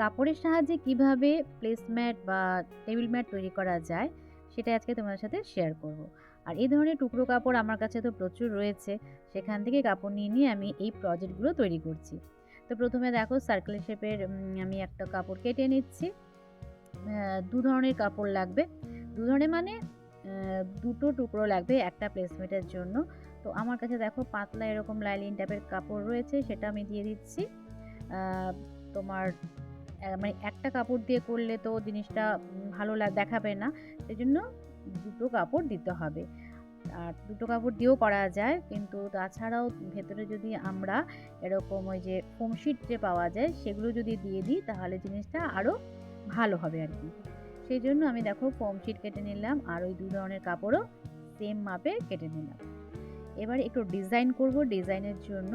কাপড়ের সাহায্যে কীভাবে প্লেসম্যাট বা টেবিল ম্যাট তৈরি করা যায় সেটা আজকে তোমাদের সাথে শেয়ার করব। আর এই ধরনের টুকরো কাপড় আমার কাছে তো প্রচুর রয়েছে, সেখান থেকে কাপড় নিয়ে নিয়ে আমি এই প্রজেক্টগুলো তৈরি করছি। তো প্রথমে দেখো সার্কেল শেপের আমি একটা কাপড় কেটে নিচ্ছি। দু ধরনের কাপড় লাগবে। দু ধরনের মানে দুটো টুকরো লাগবে একটা প্লেসমেটের জন্য। তো আমার কাছে দেখো পাতলা এরকম লাইলিন টাইপের কাপড় রয়েছে, সেটা আমি দিয়ে দিচ্ছি। তোমার মানে একটা কাপড় দিয়ে করলে তো জিনিসটা ভালো দেখাবে না। সেই জন্য দুটো কাপড় দিতে হবে। আর দুটো কাপড় দিয়েও করা যায়, কিন্তু তাছাড়াও ভেতরে যদি আমরা এরকম ওই যে ফোমশিট যে পাওয়া যায়, সেগুলো যদি দিয়ে দিই, তাহলে জিনিসটা আরও ভালো হবে আর কি সেই জন্য আমি দেখো ফোমশিট কেটে নিলাম, আর ওই দু ধরনের কাপড়ও সেম মাপে কেটে নিলাম। এবার একটু ডিজাইন করব। ডিজাইনের জন্য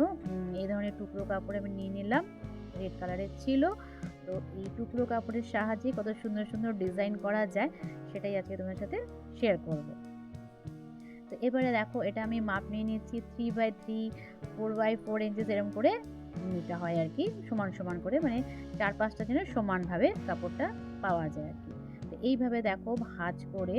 এই ধরনের টুকরো কাপড় আমি নিয়ে নিলাম। রেড কালারের ছিল। তো এই টুকরো কাপড়ের সাহায্যে কত সুন্দর সুন্দর ডিজাইন করা যায়, সেটাই আজকে তোমার সাথে শেয়ার করব। তো এবারে দেখো, এটা আমি মাপ নিয়ে নিচ্ছি three by three four by four inches এরকম করে নিতে হয় আর কি, সমান সমান করে মানে চার পাঁচটা যেন সমানভাবে কাপড়টা পাওয়া যায় আর কি। তো এইভাবে দেখো ভাজ করে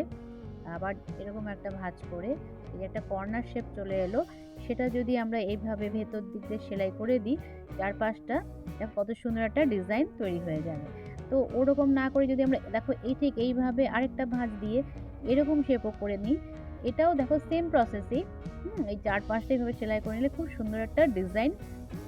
আবার এরকম একটা ভাঁজ করে এই একটা কর্নার শেপ চলে এলো, সেটা যদি আমরা এইভাবে ভেতর দিক দিয়ে সেলাই করে দিই চার পাঁচটা কত সুন্দর একটা ডিজাইন তৈরি হয়ে যাবে তো ওরকম না করে যদি আমরা, দেখো এই ঠিক এইভাবে আরেকটা ভাঁজ দিয়ে এরকম শেপও করে নিই, এটাও দেখো সেম প্রসেসেই এই চার পাঁচটা এইভাবে সেলাই করে নিলে খুব সুন্দর একটা ডিজাইন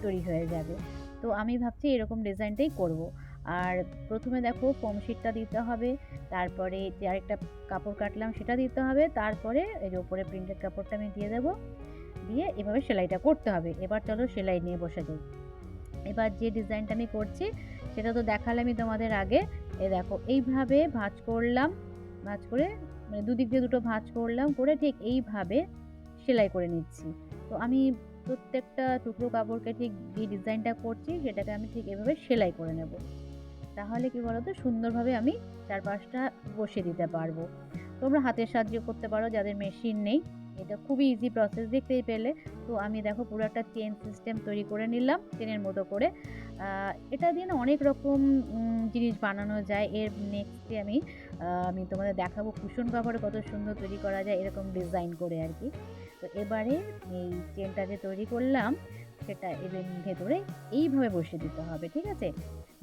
তৈরি হয়ে যাবে তো আমি ভাবছি এরকম ডিজাইনটাই করব। আর প্রথমে দেখো ফোম শিটটা দিতে হবে, তারপরে যে আরেকটা কাপড় কাটলাম সেটা দিতে হবে, তারপরে যে ওপরে প্রিন্টেড কাপড়টা আমি দিয়ে দেবো, দিয়ে এভাবে সেলাইটা করতে হবে। এবার চলো সেলাই নিয়ে বসে যাই। এবার যে ডিজাইনটা আমি করছি, সেটা তো দেখালামই তোমাদের আগে। এ দেখো, এইভাবে ভাঁজ করলাম, ভাঁজ করে মানে দুদিক দিয়ে দুটো ভাঁজ করলাম, করে ঠিক এইভাবে সেলাই করে নিচ্ছি। তো আমি প্রত্যেকটা টুকরো কাপড়কে ঠিক যে ডিজাইনটা করছি, সেটাকে আমি ঠিক এভাবে সেলাই করে নেব। তাহলে কি বলতো? সুন্দরভাবে আমি চার পাঁচটা বসিয়ে দিতে পারব। তোমরা হাতের সাহায্য করতে পারো, যাদের মেশিন নেই। এটা খুবই ইজি প্রসেস দেখতেই পেলে। তো আমি দেখো পুরো একটা চেন সিস্টেম তৈরি করে নিলাম চেনের মতো করে। এটা দিয়ে না অনেক রকম জিনিস বানানো যায়। এর নেক্সটে আমি আমি তোমাদের দেখাবো কুশন কাপড়ে কত সুন্দর তৈরি করা যায়, এরকম ডিজাইন করে আর কি। তো এবারে এই চেনটা যে তৈরি করলাম সেটা এবার ভেতরে এইভাবে বসিয়ে দিতে হবে, ঠিক আছে?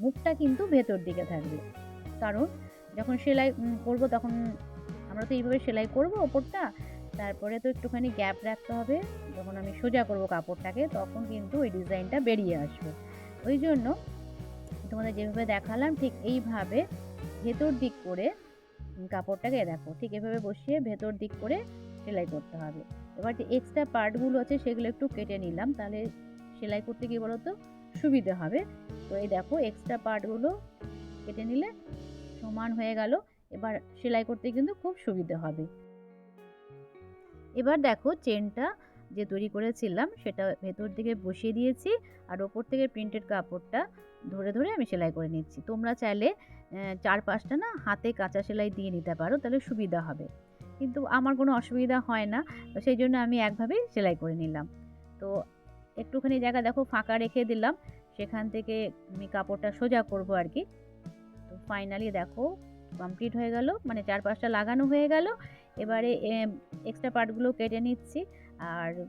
মুখটা কিন্তু ভেতর দিকে থাকবে। কারণ যখন সেলাই করব তখন আমরা তো এইভাবে সেলাই করব ওপরটা, তারপরে তো একটুখানি গ্যাপ রাখতে হবে। যখন আমি সোজা করব কাপড়টাকে তখন কিন্তু ওই ডিজাইনটা বেরিয়ে আসবে। ওই জন্য তোমাদের যেভাবে দেখালাম ঠিক এইভাবে ভেতর দিক করে কাপড়টাকে দেখো, ঠিক এভাবে বসিয়ে ভেতর দিক করে সেলাই করতে হবে। এবার যে এক্সট্রা পার্টগুলো আছে সেগুলো একটু কেটে নিলাম, তাহলে সেলাই করতে গিয়ে বলো তো সুবিধে হবে। তো এই দেখো এক্সট্রা পার্টগুলো কেটে নিলে সমান হয়ে গেল। এবার সেলাই করতে কিন্তু খুব সুবিধে হবে। এবার দেখো চেনটা যে তৈরি করেছিলাম, সেটা ভেতর দিকে বসিয়ে দিয়েছি আর ওপর থেকে প্রিন্টেড কাপড়টা ধরে ধরে আমি সেলাই করে নিচ্ছি। তোমরা চাইলে চার পাঁচটা না হাতে কাঁচা সেলাই দিয়ে নিতে পারো, তাহলে সুবিধা হবে। কিন্তু আমার কোনো অসুবিধা হয় না, তো সেই জন্য আমি একভাবেই সেলাই করে নিলাম। তো একটুখানি জায়গা দেখো, ফাঁকা রেখে দিলাম। সেখান থেকে আমি কাপড়টা সোজা করব আর কি। তো ফাইনালি দেখো কমপ্লিট হয়ে গেল। মানে চার পাঁচটা লাগানো হয়ে গেল। এবারে এক্সট্রা পার্টগুলো কেটে নিচ্ছি। আর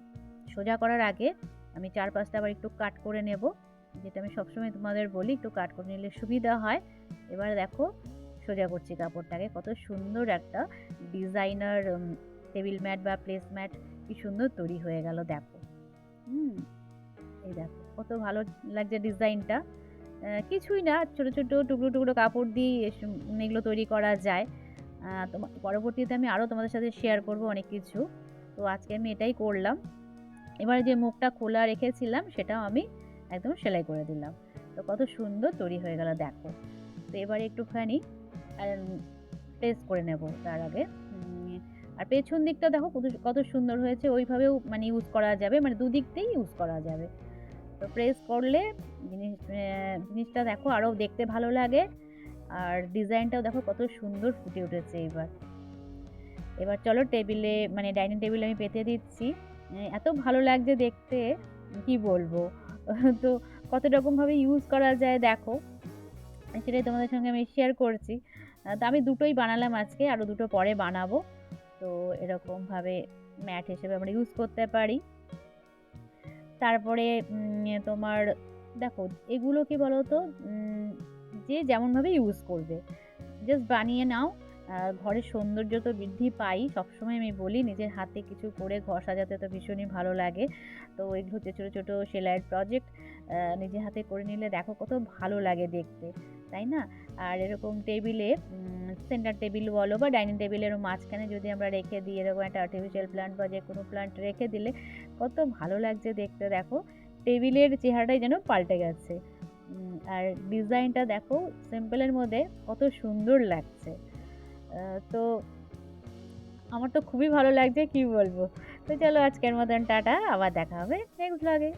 সোজা করার আগে আমি চার পাঁচটা আবার একটু কাট করে নেব। যেটা আমি সবসময় তোমাদের বলি, একটু কাট করে নিলে সুবিধা হয়। এবার দেখো, সোজা করছি কাপড়টাকে। কত সুন্দর একটা ডিজাইনার টেবিল ম্যাট বা প্লেস ম্যাট কি সুন্দর তৈরি হয়ে গেল, দেখো। হুম। এই দেখো, কত ভালো লাগছে ডিজাইনটা। কিছুই না, ছোটো ছোটো টুকরো টুকরো কাপড় দিয়ে এগুলো তৈরি করা যায়। তো পরবর্তীতে আমি আরও তোমাদের সাথে শেয়ার করব অনেক কিছু। তো আজকে আমি এটাই করলাম। এবার যে মুখটা খোলা রেখেছিলাম, সেটাও আমি একদম সেলাই করে দিলাম। তো কত সুন্দর তৈরি হয়ে গেল, দেখো। তো এবারে একটুখানি প্রেস করে নেব তার আগে। আর পেছন দিকটা দেখো কত সুন্দর হয়েছে। ওইভাবেও মানে ইউজ করা যাবে মানে দুদিক দিয়েই ইউজ করা যাবে। তো প্রেস করলে জিনিস জিনিসটা দেখো আরও দেখতে ভালো লাগে। আর ডিজাইনটাও দেখো কত সুন্দর ফুটে উঠেছে এবার এবার চলো টেবিলে মানে ডাইনিং টেবিলে আমি পেতে দিচ্ছি। এত ভালো লাগছে দেখতে, কি বলব? তো কত রকমভাবে ইউজ করা যায় দেখো। সেটাই তোমাদের সঙ্গে আমি শেয়ার করছি। তো আমি দুটোই বানালাম আজকে আরও দুটো পরে বানাবো। তো এরকমভাবে ম্যাট হিসেবে আমরা ইউজ করতে পারি। তারপরে তোমার, দেখো এগুলো কি বলো তো যে যেমনভাবে ইউজ করবে। জাস্ট বানিয়ে নাও। ঘরের সৌন্দর্য তো বৃদ্ধি পাই। সবসময় আমি বলি, নিজের হাতে কিছু করে ঘর সাজাতে তো ভীষণই ভালো লাগে। তো এগুলো হচ্ছে ছোটো ছোটো সেলাইয়ের প্রজেক্ট নিজের হাতে করে নিলে দেখো কত ভালো লাগে দেখতে, তাই না? আর এরকম টেবিলে সেন্টার টেবিল বলো বা ডাইনিং টেবিলের মাঝখানে যদি আমরা রেখে দিই, এরকম একটা আর্টিফিশিয়াল প্ল্যান্ট বা যে কোনো প্ল্যান্ট রেখে দিলে কত ভালো লাগছে দেখতে, দেখো। টেবিলের চেহারাটাই যেন পাল্টে গেছে। আর ডিজাইনটা দেখো, সিম্পলের মধ্যে কত সুন্দর লাগছে। তো আমার তো খুবই ভালো লাগছে, কি বলব। তো চলো আজকের মতন টাটা, আবার দেখা হবে নেক্সট ব্লগে